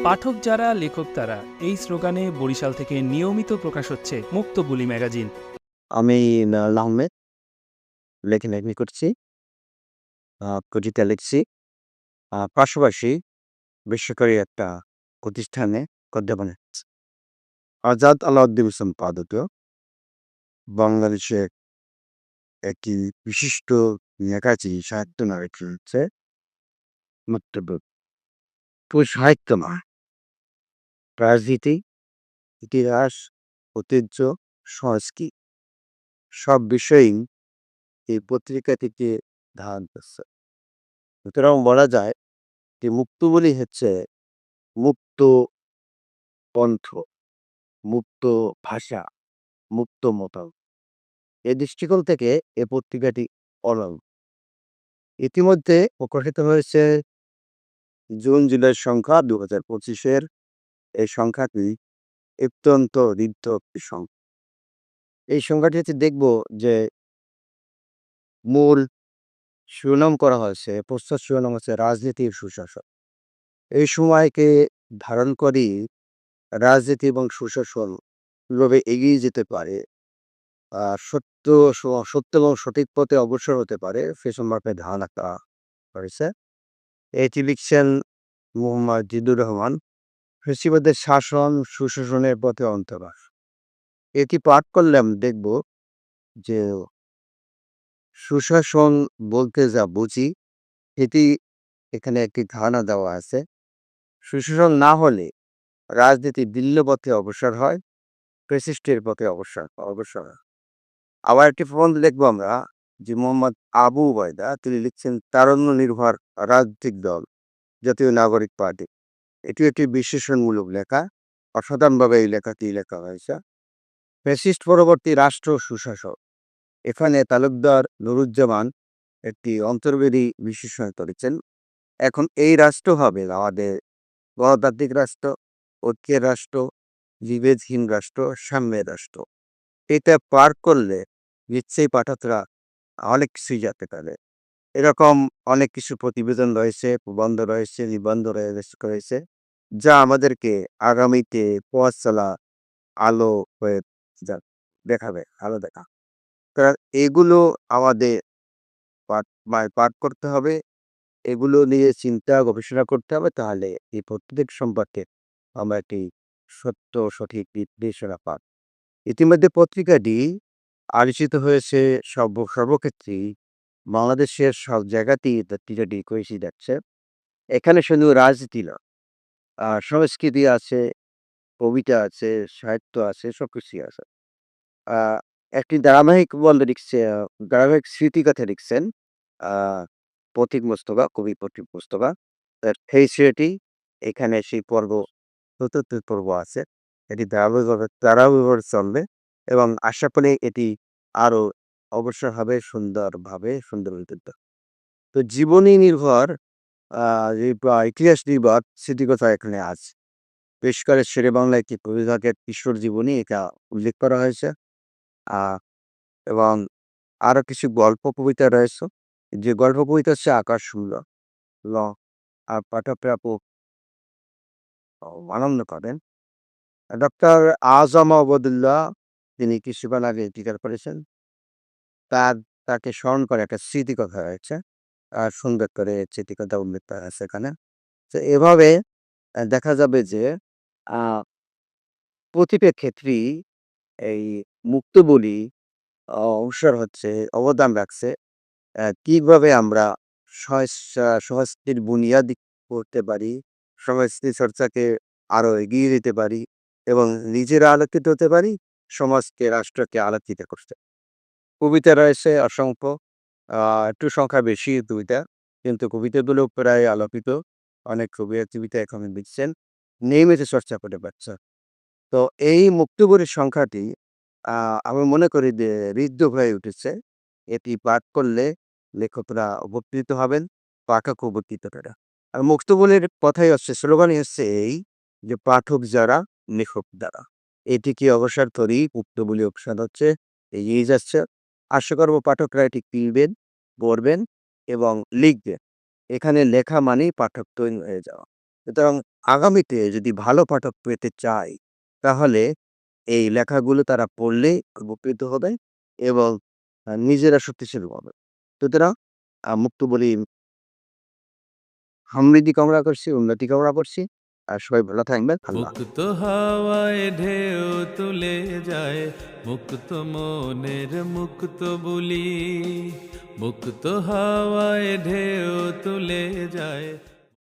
পাঠক যারা, লেখক তারা, এই স্লোগানে বরিশাল থেকে নিয়মিত প্রকাশ হচ্ছে মুক্ত বুলি ম্যাগাজিন। আমি আহমেদ লেখালেখি করছি কবিতা লিখছি পাশাপাশি বেসরকারি একটা প্রতিষ্ঠানে অধ্যাপনা আজাদ আলাউদ্দিন সম্পাদক বাংলাদেশের একটি বিশিষ্ট লেখাচি সাহিত্য নায়ক হচ্ছে মন্তব্য তো সাহিত্য নয়। রাজনীতি ইতিহাস, ঐতিহ্য, সংস্কৃতি, সব বিষয়েই এই পত্রিকা থেকে ধারণ করছে সুতরাং বলা যায় যে মুক্ত বলি হচ্ছে মুক্ত পন্থ, মুক্ত ভাষা, মুক্ত মতাম এ দৃষ্টিকোণ থেকে এ পত্রিকাটি অলম ইতিমধ্যে প্রকাশিত হয়েছে জুন জুলাই সংখ্যা দু হাজার পঁচিশের। এই সংখ্যাটি অত্যন্ত ঋদ্ধ সংখ্যা। এই সংখ্যাটিতে দেখব যে মূল শিরোনাম করা হয়েছে প্রস্তাব শিরোনাম হচ্ছে রাজনীতির সুশাসন। এই সময়কে ধারণ করি রাজনীতি এবং সুশাসন কীভাবে এগিয়ে যেতে পারে আহ, সত্য সত্য এবং সঠিক পথে অগ্রসর হতে পারে সে সম্পর্কে ধারণা করা হয়েছে। এটি লিখছেন মোহাম্মদ জিদুর রহমান ফেসিবাদের শাসন, সুশাসনের পথে অন্তরাস এটি পাঠ করলাম দেখব যে সুশাসন বলতে যা বুঝি এটি এখানে একটি ধারণা দেওয়া আছে। সুশাসন না হলে রাজনীতি দিল্য পথে অবসর হয় প্রেসিস্টের পথে অবসর অবসর হয়। আবার একটি প্রবন্ধ দেখব আমরা। যে মোহাম্মদ আবু উবায়দা, তিনি লিখছেন তারণ্য নির্ভর রাজনৈতিক দল, জাতীয় নাগরিক পার্টি। এটি একটি বিশ্লেষণমূলক লেখা। অসাধারণভাবে এই লেখাটি লেখা হয়েছে। ফ্যাসিস্ট পরবর্তী রাষ্ট্র সুশাসক। এখানে তালুকদার নুরুজ্জামান একটি অন্তর্বেদী বিশ্লেষণ করেছেন। এখন এই রাষ্ট্র হবে আমাদের গণতান্ত্রিক রাষ্ট্র, ঐক্যের রাষ্ট্র, বিভেদহীন রাষ্ট্র, সাম্যের রাষ্ট্র। এটা পার করলে নিশ্চয়ই পাঠকরা অনেক কিছুই জানতে পারে। এরকম অনেক কিছু প্রতিবেদন রয়েছে, প্রবন্ধ রয়েছে, নিবন্ধ রয়েছে, যা আমাদেরকে আগামীতে পথ চলা আলো হয়ে দেখাবে, আলো দেখা। কারণ এগুলো আমাদের পাঠ মানে পাঠ করতে হবে। এগুলো নিয়ে চিন্তা, গবেষণা করতে হবে, তাহলে এই প্রত্যেক সম্পর্কে আমরা একটি সত্য, সঠিক নির্দেশনা পাব। ইতিমধ্যে পত্রিকাটি আলোচিত হয়েছে সর্ব সর্বক্ষেত্রেই। বাংলাদেশের সব জায়গাতেই পত্রিকাটি কয়েছি যাচ্ছে এখানে শুধু রাজনীতি না আহ, সংস্কৃতি আছে কবিতা আছে সাহিত্য আছে সব কিছুই আছে একটি ধারাবাহিক বলতে লিখছে ধারাবাহিক স্মৃতিকথা লিখছেন পথিক মোস্তফা কবি পথিক মোস্তফা। সেই সেটি এখানে সেই পর্ব চতুর্থ পর্ব আছে। এটি ধারাবাহিকভাবে ধারাবাহিকভাবে চলবে। এবং আশা করি এটি আরও অবসর হবে, সুন্দরভাবে, সুন্দর তো। জীবনী নির্ভর ইতিহাস নির্ভর স্মৃতিকথা এখানে আছে? বেশ করে শেরে বাংলা একটি কবিভাগের কিশোর জীবনী এটা উল্লেখ করা হয়েছে। এবং আরও কিছু গল্প কবিতা রয়েছে। যে গল্প কবিতা হচ্ছে আকাশ সুন্দর। ল, আর পাঠকরা আনন্দ করেন। ডক্টর আজম আবদুল্লাহ তিনি কিছুক্ষণ আগে টিকার করেছেন। তার, তাকে স্মরণ করে একটা স্মৃতিকথা রয়েছে। আর সুন্দর করে স্মৃতিকথা উল্লেখ করা আছে এখানে। তো এভাবে দেখা যাবে যে প্রতিটা ক্ষেত্রেই এই মুক্ত বলি অবসর হচ্ছে, অবদান রাখছে। কীভাবে আমরা সংস্কৃতির বুনিয়াদি করতে পারি সংস্কৃতি চর্চাকে আরও এগিয়ে দিতে পারি এবং নিজেরা আলোকিত হতে পারি সমাজকে, রাষ্ট্রকে আলোকিত করতে কবিতা রয়েছে অসংখ্য একটু সংখ্যা বেশি কবিতা কিন্তু কবিতাগুলো প্রায় আলোকিত অনেক কবি কবিতা এখন লিখছেন নিয়মিত চর্চা করে পারছে। তো এই মুক্তবরীর সংখ্যাটি আমি মনে করি যে ঋদ্ধ হয়ে উঠেছে। এটি পাঠ করলে লেখকরা উপকৃত হবেন, পাঠক উপকৃত তারা আর মুক্তবলীর কথাই হচ্ছে, স্লোগানই হচ্ছে এই যে, পাঠক যারা, লেখক দ্বারা। এটিকে অবসর করি মুক্তবলী অবসান হচ্ছে এগিয়ে যাচ্ছে আশা করব পাঠকরা এটি কিনবেন, পড়বেন এবং লিখবেন। এখানে লেখা মানেই পাঠক তৈরি হয়ে যাওয়া। সুতরাং আগামীতে যদি ভালো পাঠক পেতে চায়, তাহলে এই লেখাগুলো তারা পড়লে উপকৃত হবে এবং নিজেরা শক্তিশালী হবে। সুতরাং মুক্ত বলি সমৃদ্ধি কামনা করছি উন্নতি কামনা করছি। আর সবাই ভালো থাকবেন মুক্ত হাওয়ায় ঢেউ তুলে যায়, মুক্ত মনের মুক্ত বলি। মুক্ত হাওয়ায় ঢেউ তুলে যায়